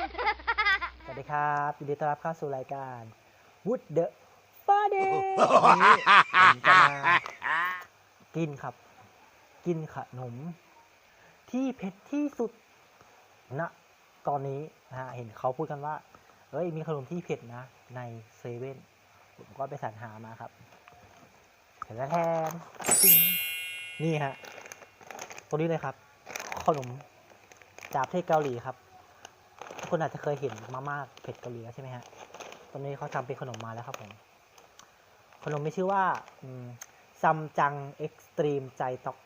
สวัสดีครับยินดีต้อนรับเข้าสู่รายการ Wood the Father วันนี้ผมจะมากินครับ กินขนม ที่เผ็ดที่สุดณตอนนี้นะฮะเห็นเขาพูดกันว่าเฮ้ยมีขนมที่เผ็ดนะ ในเซเว่นผมก็ไปสรรหามาครับเห็นแล้วแทนจริงนี่ฮะตัวนี้เลยครับ ขนมจากประเทศเกาหลีครับ คนอาจจะเคยเห็นมาม่าเผ็ดเกาหลีแล้วใช่ไหมฮะตอนนี้เขาทำเป็นขนมมาแล้วครับผม ขนมมีชื่อว่าซัมจังเอ็กซ์ตรีมใจต็อก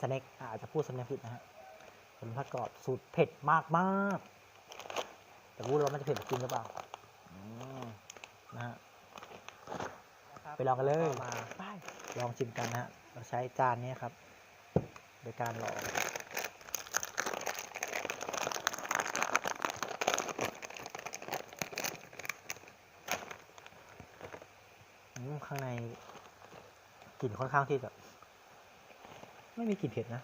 สแน็คอาจจะพูดสำเนียงผิดนะฮะขนมทอดกรอบสูตรเผ็ดมากมากๆแต่พูดแล้วมันจะเผ็ดจริงหรือเปล่าอืมนะฮะไปลองกันเลยมาลองชิมกันนะฮะเราใช้จานนี้ครับ โดยการลองอืม ข้างในกลิ่นค่อนข้างที่แบบไม่มีกลิ่นเผ็ดนะ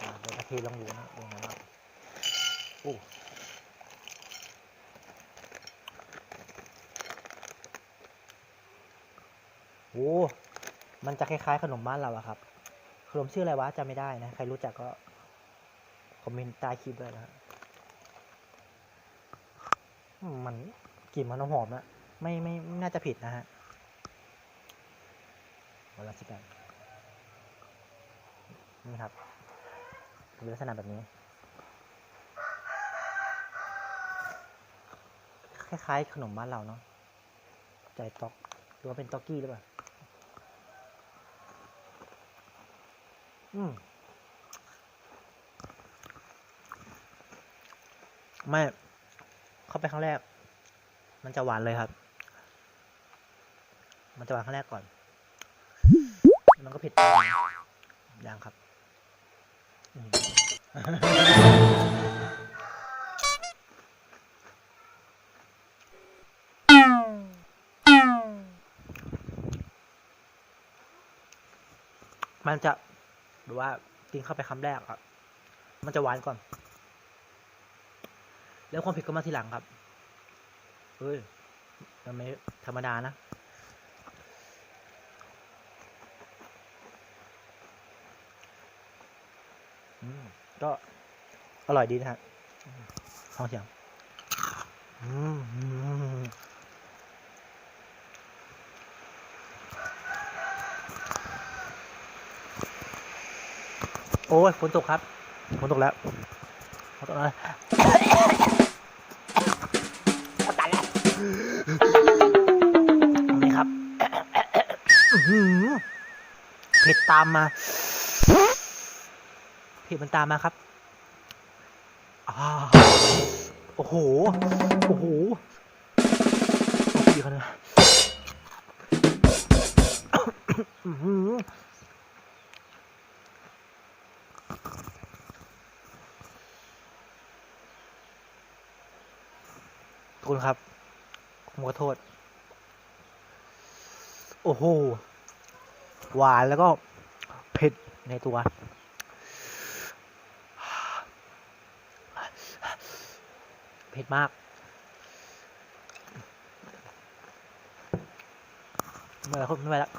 อะเดี๋ยวกะเทลองดูนะเป็นไงบ้างโอ้โห มันจะคล้ายๆขนมบ้านเราอะครับ ขนมชื่ออะไรวะจำไม่ได้นะ ใครรู้จักก็คอมเมนต์ใต้คลิปด้วยนะ มันกลิ่นมันหอมๆนะ ไม่ไม่น่าจะผิดนะฮะ วันละสิบแปดนี่ครับเป็นลักษณะแบบนี้ คล้ายๆขนมบ้านเราเนาะใจต๊อกหรือว่าเป็นต๊อกกี้หรือเปล่าอืมไม่เข้าไปครั้งแรก มันจะหวานเลยครับ มันจะหวานครั้งแรกก่อน มันก็ผ็ดย่างครับมันจะหรือว่ากินเข้าไปคำแรกครับ มันจะหวานก่อน แล้วความผ็ดก็มาทีหลังครับ เฮ้ย มันไม่ธรรมดานะ อืม ก็ อร่อยดีนะฮะอืมฟังเสียงอืมโอ้ยฝนตกครับฝนตกแล้วฝนตกแล้วตายแล้วนี่ครับเผ็ดตามมาเผ็ดมันตามมาครับ โอ้โหโอ้โห โอ้โหดีขนาดนั้นอื้อหือขอบคุณครับ ผมขอโทษ โอ้โห หวานแล้วก็เผ็ดในตัว ผ็ดมากไม่ไหวแล้วไม่ไหวแล้ว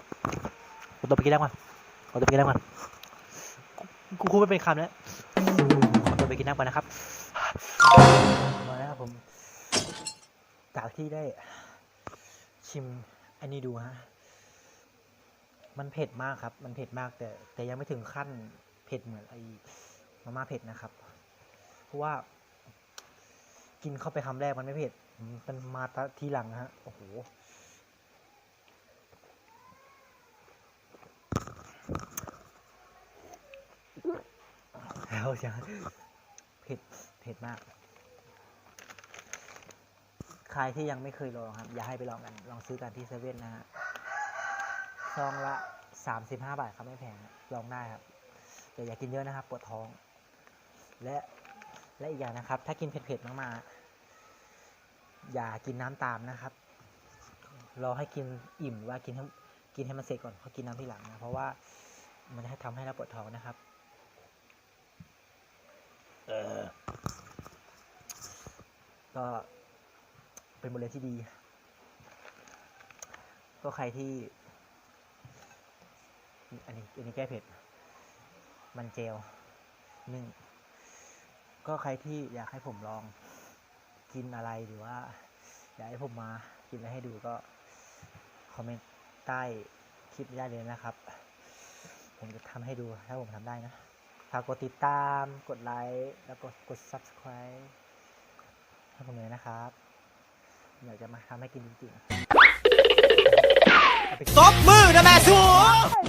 ผมต้องไปกินน้ำก่อนผมต้องไปกินน้ำก่อนกูคูไม่เป็นคำแล้วผมต้องไปกินน้ำก่อนนะครับมาแล้วครับผมจากที่ได้ชิมอันนี้ดูฮะมันเผ็ดมากครับ มันเผ็ดมากแต่ แต่ยังไม่ถึงขั้นเผ็ดเหมือนไอ้มาม่าเผ็ดนะครับ เพราะว่า กินเข้าไปคำแรกมันไม่เผ็ด มันมาทีหลังนะฮะ โอ้โห แล้วจะเผ็ด เผ็ดมาก ใครที่ยังไม่เคยลองครับ อย่าให้ไปลองกัน ลองซื้อกันที่เซเว่นนะฮะ ซองละสามสิบห้าบาทครับไม่แพง ลองได้ครับ แต่อย่ากินเยอะนะครับ ปวดท้อง และ และอีกอย่างนะครับ ถ้ากินเผ็ดๆมากๆ อย่ากินน้ำตามนะครับรอให้กินอิ่มหรือว่ากินให้กินให้มันเสร็จก่อนเขากินน้ำทีหลังนะเพราะว่ามันจะทำให้เราปวดท้องนะครับเออก็เป็นบทเรียนที่ดี ก็ใครที่ อันนี้อันนี้แก้เผ็ด มันเจลหนึ่ง ก็ใครที่อยากให้ผมลองกินอะไรหรือว่า อยากให้ผมมากินอะไรให้ดูก็คอมเมนต์ใต้คลิปได้เลยนะครับ ผมจะทำให้ดูถ้าผมทำได้นะฝากกดติดตาม กดไลค์ แล้วก็กด subscribe ให้ผมเลยนะครับ อยากจะมาทำให้กินจริงๆตบมือนะแม่สู